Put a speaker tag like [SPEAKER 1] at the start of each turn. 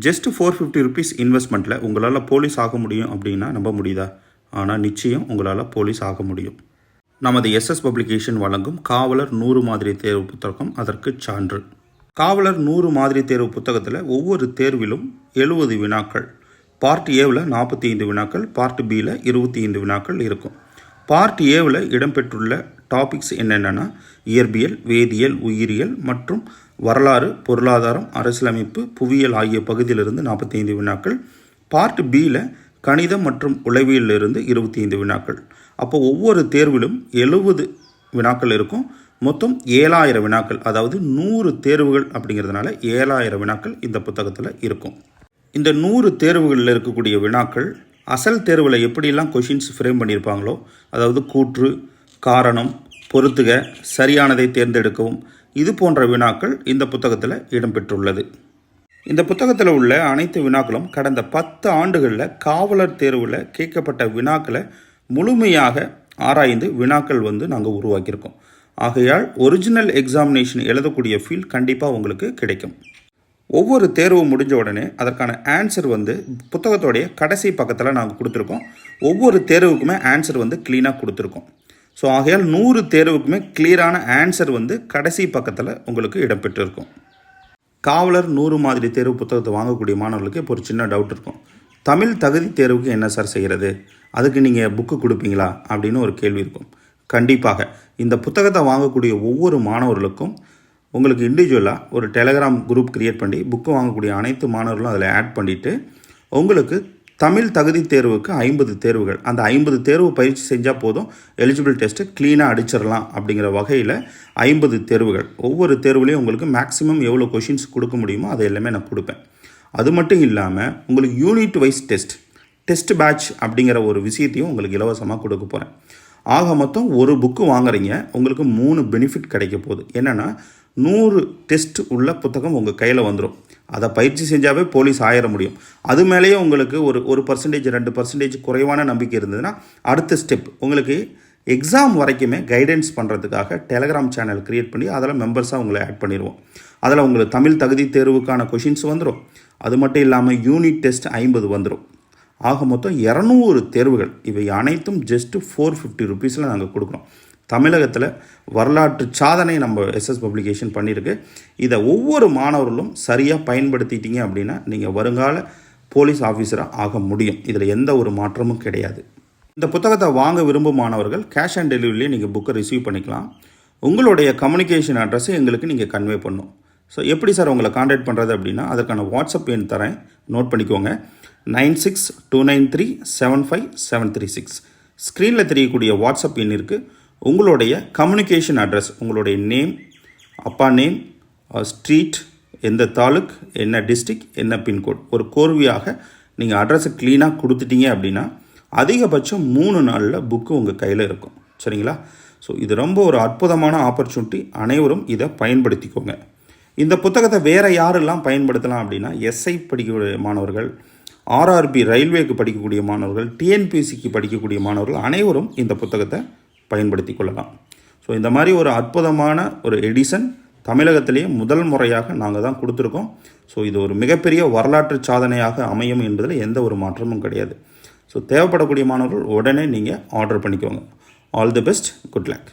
[SPEAKER 1] Just four fifty rupees இன்வெஸ்ட்மெண்ட்டில் உங்களால் police ஆக முடியும் அப்படின்னா நம்ப முடியுதா? ஆனால் நிச்சயம் உங்களால் போலீஸ் ஆக முடியும். நமது எஸ்எஸ் பப்ளிகேஷன் வழங்கும் காவலர் நூறு மாதிரி தேர்வு புத்தகம் அதற்கு சான்று. காவலர் நூறு மாதிரி தேர்வு புத்தகத்தில் ஒவ்வொரு தேர்விலும் எழுபது வினாக்கள். பார்ட் ஏவில் நாற்பத்தி ஐந்து வினாக்கள் பார்ட் பியில் இருபத்தி ஐந்து வினாக்கள் இருக்கும். பார்ட் ஏவில் இடம்பெற்றுள்ள டாபிக்ஸ் என்னென்னா இயற்பியல் வேதியியல் உயிரியல் மற்றும் வரலாறு பொருளாதாரம் அரசியலமைப்பு புவியியல் ஆகிய பகுதியிலிருந்து நாற்பத்தி ஐந்து வினாக்கள். பார்ட் பியில் கணிதம் மற்றும் உளவியலிருந்து இருபத்தி ஐந்து வினாக்கள். அப்போ ஒவ்வொரு தேர்விலும் எழுபது வினாக்கள் இருக்கும். மொத்தம் ஏழாயிரம் வினாக்கள் அதாவது நூறு தேர்வுகள் அப்படிங்கிறதுனால ஏழாயிரம் வினாக்கள் இந்த புத்தகத்தில் இருக்கும். இந்த நூறு தேர்வுகளில் இருக்கக்கூடிய வினாக்கள் அசல் தேர்வில் எப்படியெல்லாம் கொஷின்ஸ் ஃப்ரேம் பண்ணியிருப்பாங்களோ அதாவது கூற்று காரணம் பொறுத்துக சரியானதை தேர்ந்தெடுக்கவும் இது போன்ற வினாக்கள் இந்த புத்தகத்தில் இடம்பெற்றுள்ளது. இந்த புத்தகத்தில் உள்ள அனைத்து வினாக்களும் கடந்த பத்து ஆண்டுகளில் காவலர் தேர்வில் கேட்கப்பட்ட வினாக்களை முழுமையாக ஆராய்ந்து வினாக்கள் வந்து நாங்கள் உருவாக்கியிருக்கோம். ஆகையால் ஒரிஜினல் எக்ஸாமினேஷன் எழுதக்கூடிய ஃபீல் கண்டிப்பாக உங்களுக்கு கிடைக்கும். ஒவ்வொரு தேர்வும் முடிஞ்ச உடனே அதற்கான ஆன்சர் வந்து புத்தகத்தோடைய கடைசி பக்கத்தில் நாங்கள் கொடுத்துருக்கோம். ஒவ்வொரு தேர்வுக்குமே ஆன்சர் வந்து க்ளீனாக கொடுத்துருக்கோம். ஸோ ஆகையால் நூறு தேர்வுக்குமே கிளியரான ஆன்சர் வந்து கடைசி பக்கத்தில் உங்களுக்கு இடம்பெற்றிருக்கும். காவலர் நூறு மாதிரி தேர்வு புத்தகத்தை வாங்கக்கூடிய மாணவர்களுக்கு இப்போ ஒரு சின்ன டவுட் இருக்கும். தமிழ் தகுதி தேர்வுக்கு என்ன சார் செய்கிறது அதுக்கு நீங்கள் புக்கு கொடுப்பீங்களா? அப்படின்னு ஒரு கேள்வி இருக்கும். கண்டிப்பாக இந்த புத்தகத்தை வாங்கக்கூடிய ஒவ்வொரு மாணவர்களுக்கும் உங்களுக்கு இண்டிவிஜுவலாக ஒரு டெலகிராம் குரூப் க்ரியேட் பண்ணி புக்கு வாங்கக்கூடிய அனைத்து மாணவர்களும் அதில் ஆட் பண்ணிவிட்டு உங்களுக்கு தமிழ் தகுதி தேர்வுக்கு ஐம்பது தேர்வுகள். அந்த ஐம்பது தேர்வு பயிற்சி செஞ்சால் போதும் எலிஜிபிள் டெஸ்ட்டு க்ளீனாக அடிச்சிடலாம் அப்படிங்கிற வகையில் ஐம்பது தேர்வுகள். ஒவ்வொரு தேர்வுலேயும் உங்களுக்கு மேக்ஸிமம் எவ்வளோ கொஷின்ஸ் கொடுக்க முடியுமோ அதை எல்லாமே நான் கொடுப்பேன். அது மட்டும் இல்லாமல் உங்களுக்கு unit wise test test batch அப்படிங்கிற ஒரு விஷயத்தையும் உங்களுக்கு இலவசமாக கொடுக்க போகிறேன் ஆக மொத்தம் ஒரு புக்கு வாங்குறீங்க உங்களுக்கு மூணு பெனிஃபிட் கிடைக்க போகுது. என்னென்னா நூறு டெஸ்ட் உள்ள புத்தகம் உங்கள் கையில் வந்துடும் அதை பயிற்சி செஞ்சாவே போலீஸ் ஆயிட முடியும். அது மேலேயே உங்களுக்கு ஒரு ஒரு பர்சன்டேஜ் ரெண்டு பர்சன்டேஜ் குறைவான நம்பிக்கை இருந்ததுன்னா அடுத்த ஸ்டெப் உங்களுக்கு எக்ஸாம் வரைக்குமே கைடன்ஸ் பண்ணுறதுக்காக டெலகிராம் சேனல் க்ரியேட் பண்ணி அதில் மெம்பர்ஸாக உங்களை ஆட் பண்ணிடுவோம் அதில் உங்களுக்கு தமிழ் தகுதி தேர்வுக்கான கொஷின்ஸ் வந்துடும் அது மட்டும் இல்லாமல் யூனிட் டெஸ்ட் ஐம்பது வந்துடும் ஆக மொத்தம் இரநூறு தேர்வுகள் இவை அனைத்தும் ஜஸ்ட்டு ஃபோர் ஃபிஃப்டி ருபீஸில் நாங்கள் கொடுக்குறோம் தமிழகத்தில் வரலாற்று சாதனை நம்ம எஸ்எஸ் பப்ளிகேஷன் பண்ணியிருக்கு இதை ஒவ்வொரு மாணவர்களும் சரியாக பயன்படுத்திட்டீங்க அப்படின்னா நீங்கள் வருங்கால போலீஸ் ஆஃபீஸராக ஆக முடியும். இதில் எந்த ஒரு மாற்றமும் கிடையாது. இந்த புத்தகத்தை வாங்க விரும்பும் மாணவர்கள் கேஷ் ஆன் டெலிவரியிலே நீங்கள் புக்கை ரிசீவ் பண்ணிக்கலாம். உங்களுடைய கம்யூனிகேஷன் அட்ரஸை எங்களுக்கு நீங்கள் கன்வே பண்ணும். ஸோ எப்படி சார் உங்களை காண்டாக்ட் பண்ணுறது அப்படின்னா அதற்கான வாட்ஸ்அப் எண் தரேன். நோட் பண்ணிக்கோங்க. Nine six two nine three seven five seven three six ஸ்க்ரீனில் தெரியக்கூடிய வாட்ஸ்அப் எண்ணிற்கு உங்களுடைய கம்யூனிகேஷன் அட்ரஸ் உங்களுடைய நேம் அப்பா நேம் ஸ்ட்ரீட் uh, எந்த தாலுக் என்ன டிஸ்ட்ரிக் என்ன பின்கோட். ஒரு கோர்வையாக நீங்கள் அட்ரஸை க்ளீனாக கொடுத்துட்டீங்க அப்படின்னா அதிகபட்சம் மூணு நாளில் புக்கு உங்கள் கையில் இருக்கும். சரிங்களா? ஸோ இது ரொம்ப ஒரு அற்புதமான ஆப்பர்ச்சுனிட்டி அனைவரும் இதை பயன்படுத்திக்கோங்க. இந்த புத்தகத்தை வேறு யாரெல்லாம் பயன்படுத்தலாம் அப்படின்னா எஸ்ஐ படிக்கக்கூடிய மாணவர்கள் ஆர்ஆர்பி ரயில்வேக்கு படிக்கக்கூடிய மாணவர்கள் டிஎன்பிசிக்கு படிக்கக்கூடிய மாணவர்கள் அனைவரும் இந்த புத்தகத்தை பயன்படுத்தி கொள்ளலாம். ஸோ இந்த மாதிரி ஒரு அற்புதமான ஒரு எடிசன் தமிழகத்திலேயே முதல் முறையாக நாங்கள் தான் கொடுத்துருக்கோம். ஸோ இது ஒரு மிகப்பெரிய வரலாற்று சாதனையாக அமையும் என்பதில் எந்த ஒரு மாற்றமும் கிடையாது. ஸோ தேவைப்படக்கூடிய மாணவர்கள் உடனே நீங்கள் ஆர்டர் பண்ணிக்கோங்க. All the best good luck